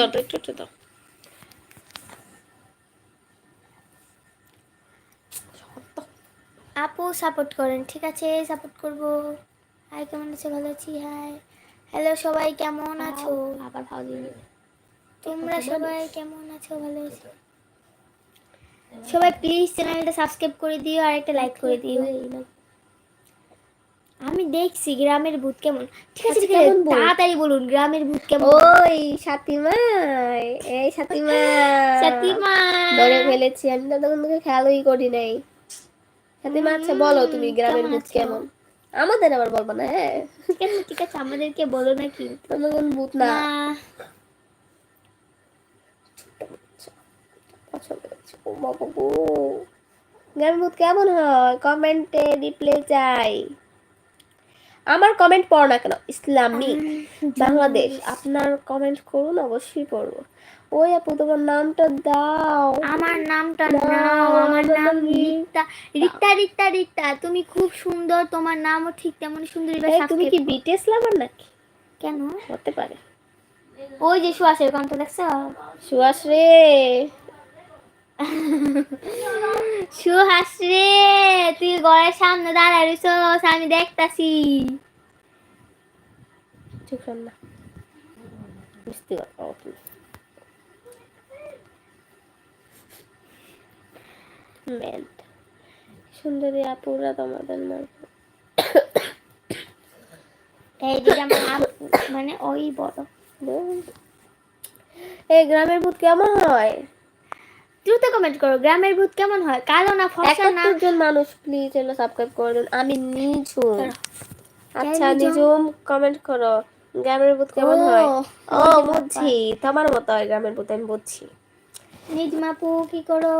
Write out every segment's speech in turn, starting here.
দাও তো একটু একটু দাও। আপু সাপোর্ট করেন ঠিক আছে সাপোর্ট করব। হাই কেমন আছে? ভালো আছি হাই। হ্যালো সবাই কেমন আছো? আবার ভালো দিন। তোমরা সবাই কেমন আছো? ভালো আছো। সবাই প্লিজ চ্যানেলটা সাবস্ক্রাইব করে দিও আর একটা লাইক করে দিও। আমি দেখছি গ্রামের ভূত কেমন। ঠিক আছে আচ্ছা, ঠিক আছে তাড়াতাড়ি বলুন গ্রামের ভূত কেমন? ওই সাথীমা এই সাথীমা সতীমা ধরে ফেলেছি আমি তো তখন তোকে খেয়ালই করি নাই। সাথীমা আচ্ছা বলো তুমি গ্রামের ভূত কেমন? আমাদের আবার বলব না হ্যাঁ? ঠিক আছে ঠিক আছে আমাদেরকে বলো নাকি তোমার কোন ভূত না। না। গ্রামের ভূত কেমন হয়? কমেন্টে রিপ্লাই চাই। আমার কমেন্ট পড়ো না কেন? ইসলামিক বাংলাদেশ আপনার কমেন্ট করুন অবশ্যই পড়ব। ওই আপু তোমার নামটা দাও। আমার নামটা নাও, আমার নাম রিক্তা। রিক্তা রিক্তা রিক্তা তুমি খুব সুন্দর তোমার নামও ঠিক তেমন সুন্দর তুমি কি বিটিএস লাভার নাকি? কেন? হতে পারে। ওই যে সুয়াসের কণ্ঠ দেখছ? সুয়াস রে। সুহাস রে তুই ঘরের সামনে দাঁড়ায় রইছস আমি দেখতাছি। ঠিক না বুঝতে পারো তুমি। সুন্দরী আপুরা তোমাদের মাঝে এই যে আমার আপু, মানে ওই বড়। এই গ্রামের ভূত কেমন হয়? দ্রুত কমেন্ট করো গ্রামের ভূত কেমন হয়? কালো না ফর্সা না একাত্তর জন মানুষ প্লিজ চ্যানেল সাবস্ক্রাইব করে দিন। আমি নিঝুম। আচ্ছা? নিঝুম। কমেন্ট করো গ্রামের ভূত কেমন হয়? ও বুঝছি। তোমার মতো হয় গ্রামের ভূত আমি বুঝছি। নিজমাপু কি করো?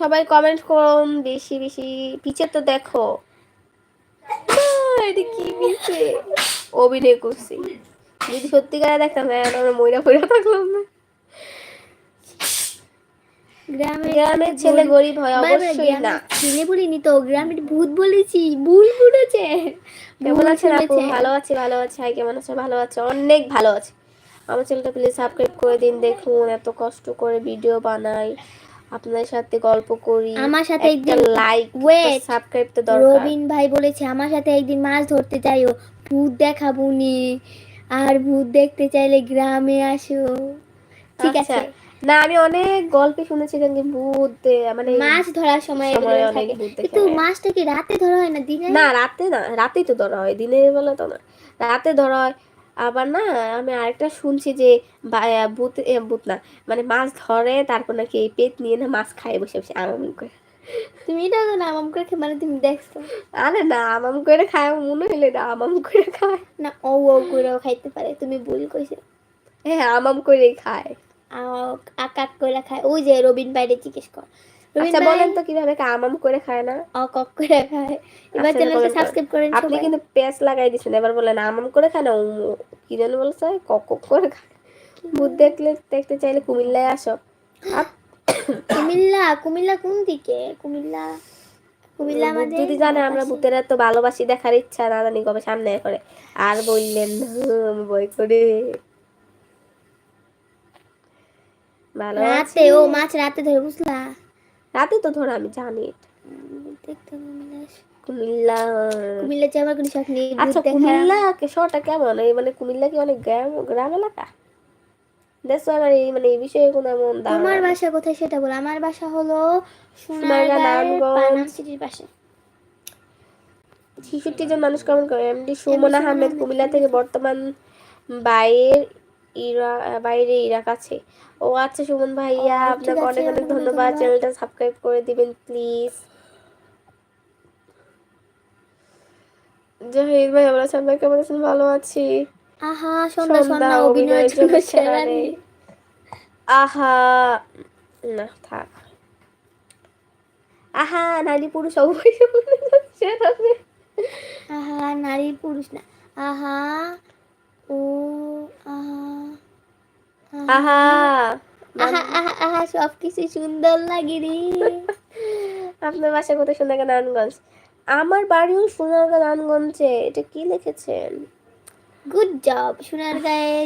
সবাই কমেন্ট করুন বেশি বেশি। পিছে তো দেখো। এটা কি পিছে? অভিনয় করছি। যদি সত্যিকারে দেখতাম ময়রা ফইরা থাকলাম না। গ্রামের ছেলে গরিব হয় অবশ্যই না। ছেলে বলিনি তো গ্রামের ভূত বলেছি ভুল কেমন আছেন আপু? ভালো আছি ভালো আছি। হাই কেমন আছো? ভালো আছে? অনেক ভালো আছে। আমার চ্যানেলটা প্লিজ সাবস্ক্রাইব করে দিন দেখুন এত কষ্ট করে ভিডিও বানাই। আপনাদের সাথে গল্প করি। আমার সাথে একদিন লাইক Wait, সাবস্ক্রাইব তো দরকার। রবিন ভাই বলেছে আমার সাথে একদিন মাছ ধরতে যাইও। ভূত দেখাবো নি। আর ভূত দেখতে চাইলে গ্রামে আসো। ঠিক আচ্ছা। আছে। না আমি অনেক গল্পে শুনেছি কিন্তু ভূত মানে মাছ ধরার সময় কিন্তু মাছটা কি রাতে ধরা হয় না দিনে? না রাতে না রাতেই তো ধরা হয় দিনের বেলা তো না। রাতে ধরা হয়। আবার না আমি আরেকটা শুনছি যে ভূত ভূত না মানে মাছ ধরে তারপর নাকি এই পেট নিয়ে না মাছ খায় বসে বসে আরাম করে। তুমি এটা না আমাম করে মানে তুমি দেখছ। আরে না আমাম করে খায় মনে হইলে না আমাম করে খায়। না ও ও করেও খাইতে পারে তুমি ভুল কইছো। হ্যাঁ আমাম করেই খায়। আকাক করে খায়? ওই যে রবিন বাইরে জিজ্ঞেস কর। আচ্ছা বলেন তো কীভাবে? আমাম করে খায় না? অকক করে খায়। এবার আচ্ছা, চ্যানেলটা সাবস্ক্রাইব করেন আপনি কিন্তু পেঁয়াজ লাগাই দিচ্ছেন এবার বলেন আমাম করে খায় না? কি যেন বলছে? কক কক করে খায়। ভূত দেখলে দেখতে চাইলে কুমিল্লায় আসো। কুমিল্লা কুমিল্লা কোন দিকে? কুমিল্লা কুমিল্লা আমাদের যদি জানে আমরা। ভূতের এত ভালোবাসি দেখার ইচ্ছা না জানি কবে সামনে করে। আর বললেন বই করে। ভালো রাতে ও মাছ রাতে ধরে বুঝলা? রাতে তো ধরো আমি জানি দেখতে কুমিল্লা কুমিল্লা। কুমিল্লা যাওয়ার কোনো শখ নেই আচ্ছা কুমিল্লা শহরটা কেমন? এই মানে কুমিল্লা কি অনেক গ্রাম গ্রাম এলাকা? দেখছ আমার এই মানে এই বিষয়ে কোনো এমন নেই। বাসা কোথায় সেটা বলো। আমার বাসা হলো সোনারগাঁ, সোনারগাঁয়ের সিটির পাশে। ছেষট্টি জন মানুষ কেমন করে। এমডি সুমন আহমেদ কুমিল্লা থেকে বর্তমান বাইরের ইরা বাইরে ইরাক আছে। ও আচ্ছা সুমন ভাইয়া ও, আপনাকে অনেক অনেক ধন্যবাদ। চ্যানেলটা সাবস্ক্রাইব করে দিবেন প্লিজ। জাহিদ ভাই আমরা ভাই কেমন আছেন? ভালো আছি। আহা সন্ধ্যা সন্ধ্যা অভিনয়ের জন্য সেরা নেই। আহা না থাক। আহা নারী পুরুষ অবশ্যই সেরা। আহা নারী পুরুষ না। আহা ও আহা। আহা আহা আহা সবকিছু সুন্দর লাগে রে। আপনার বাসা কোথায় সোনারগাঁ নারায়ণগঞ্জ আমার বাড়িও সোনারগাঁ নারায়ণগঞ্জে এটা কি লিখেছেন? গুড জব সোনার গায়ে